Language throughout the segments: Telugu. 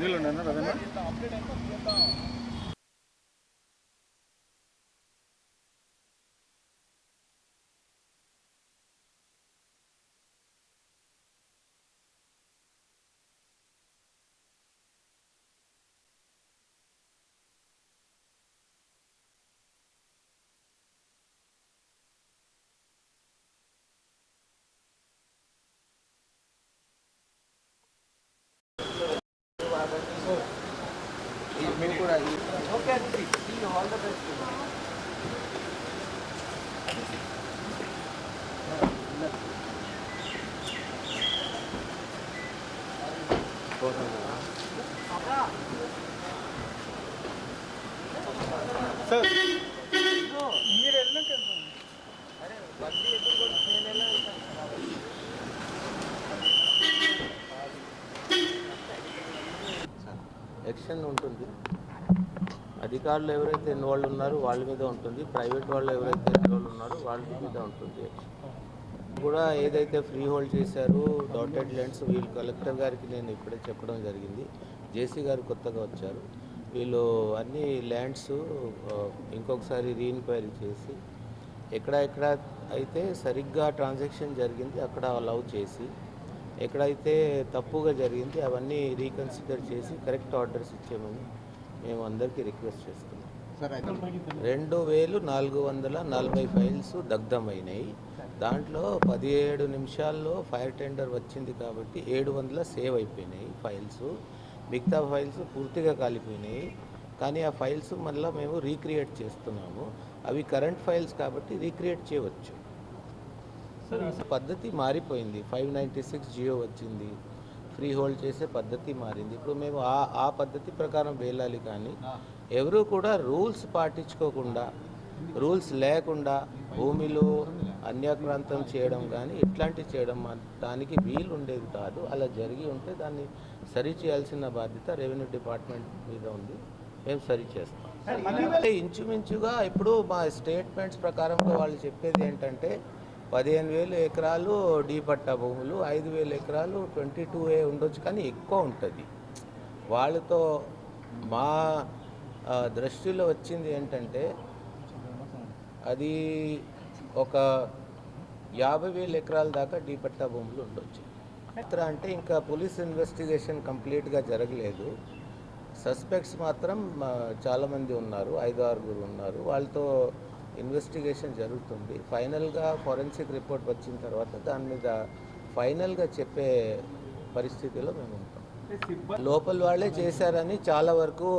నీళ్ళు అన్న Look at this. See all the best. Sir. ఎక్షన్ ఉంటుంది. అధికారులు ఎవరైతే ఇన్వాల్వ్ ఉన్నారో వాళ్ళ మీద ఉంటుంది. ప్రైవేట్ వాళ్ళు ఎవరైతే ఇన్వాల్వ్ ఉన్నారో వాళ్ళ మీద ఉంటుంది కూడా ఏదైతే ఫ్రీ హోల్డ్ చేశారో డాటెడ్ ల్యాండ్స్ వీళ్ళు కలెక్టర్ గారికి నేను ఇప్పుడే చెప్పడం జరిగింది. జేసీ గారు కొత్తగా వచ్చారు. వీళ్ళు అన్ని ల్యాండ్స్ ఇంకొకసారి రీఇన్క్వైరీ చేసి ఎక్కడ ఎక్కడ అయితే సరిగ్గా ట్రాన్సాక్షన్ జరిగింది అక్కడ అలౌ చేసి ఎక్కడైతే తప్పుగా జరిగింది అవన్నీ రీకన్సిడర్ చేసి కరెక్ట్ ఆర్డర్స్ ఇచ్చేయమని మేము అందరికీ రిక్వెస్ట్ చేస్తున్నాం. రెండు వేలు నాలుగు వందల నలభై ఫైల్స్ దగ్ధమైనాయి. దాంట్లో పదిహేడు నిమిషాల్లో ఫైర్ టెండర్ వచ్చింది కాబట్టి ఏడు వందల సేవ్ అయిపోయినాయి ఫైల్స్. మిగతా ఫైల్స్ పూర్తిగా కాలిపోయినాయి. కానీ ఆ ఫైల్స్ మళ్ళీ మేము రీక్రియేట్ చేస్తున్నాము. అవి కరెంట్ ఫైల్స్ కాబట్టి రీక్రియేట్ చేయవచ్చు. పద్ధతి మారిపోయింది. ఫైవ్ నైంటీ సిక్స్ జియో వచ్చింది. ఫ్రీ హోల్డ్ చేసే పద్ధతి మారింది. ఇప్పుడు మేము ఆ ఆ పద్ధతి ప్రకారం వెళ్ళాలి కానీ ఎవరు కూడా రూల్స్ పాటించుకోకుండా రూల్స్ లేకుండా భూమిలో అన్యాక్రాంతం చేయడం కానీ ఇట్లాంటివి చేయడం దానికి వీలు ఉండేది కాదు. అలా జరిగి ఉంటే దాన్ని సరి చేయాల్సిన బాధ్యత రెవెన్యూ డిపార్ట్మెంట్ మీద ఉంది. మేము సరి చేస్తాం. ఇంచుమించుగా ఇప్పుడు మా స్టేట్మెంట్స్ ప్రకారంగా వాళ్ళు చెప్పేది ఏంటంటే పదిహేను వేలు ఎకరాలు డీ పట్టా భూములు ఐదు వేల ఎకరాలు ట్వంటీ టూ ఏ ఉండొచ్చు కానీ ఎక్కువ ఉంటుంది. వాళ్ళతో మా దృష్టిలో వచ్చింది ఏంటంటే అది ఒక యాభై వేల ఎకరాల దాకా డీ పట్టా భూములు ఉండొచ్చు. ఇతర అంటే ఇంకా పోలీస్ ఇన్వెస్టిగేషన్ కంప్లీట్గా జరగలేదు. సస్పెక్ట్స్ మాత్రం చాలామంది ఉన్నారు ఐదు ఆరుగురు ఉన్నారు. వాళ్ళతో ఇన్వెస్టిగేషన్ జరుగుతుంది. ఫైనల్గా ఫారెన్సిక్ రిపోర్ట్ వచ్చిన తర్వాత దాని మీద ఫైనల్గా చెప్పే పరిస్థితిలో మేము ఉంటాం. లోపల వాళ్ళే చేశారని చాలా వరకు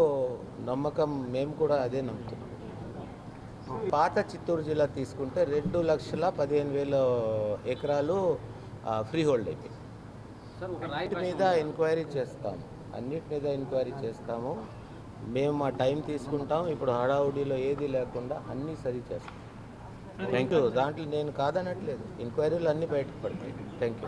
నమ్మకం మేము కూడా అదే నమ్ముతున్నాం. పాత చిత్తూరు జిల్లా తీసుకుంటే రెండు లక్షల పదిహేను వేల ఎకరాలు ఫ్రీ హోల్డ్ అయిపోయింది. అన్నిటి మీద ఎంక్వైరీ చేస్తాం అన్నిటి మీద ఎంక్వైరీ చేస్తాము. మేము మా టైం తీసుకుంటాం ఇప్పుడు హడావుడిలో ఏది లేకుండా అన్నీ సరి చేస్తాం. థ్యాంక్ యూ దాంట్లో నేను కాదనట్లేదు. ఎంక్వైరీలు అన్నీ బయటకు పడతాయి. Thank you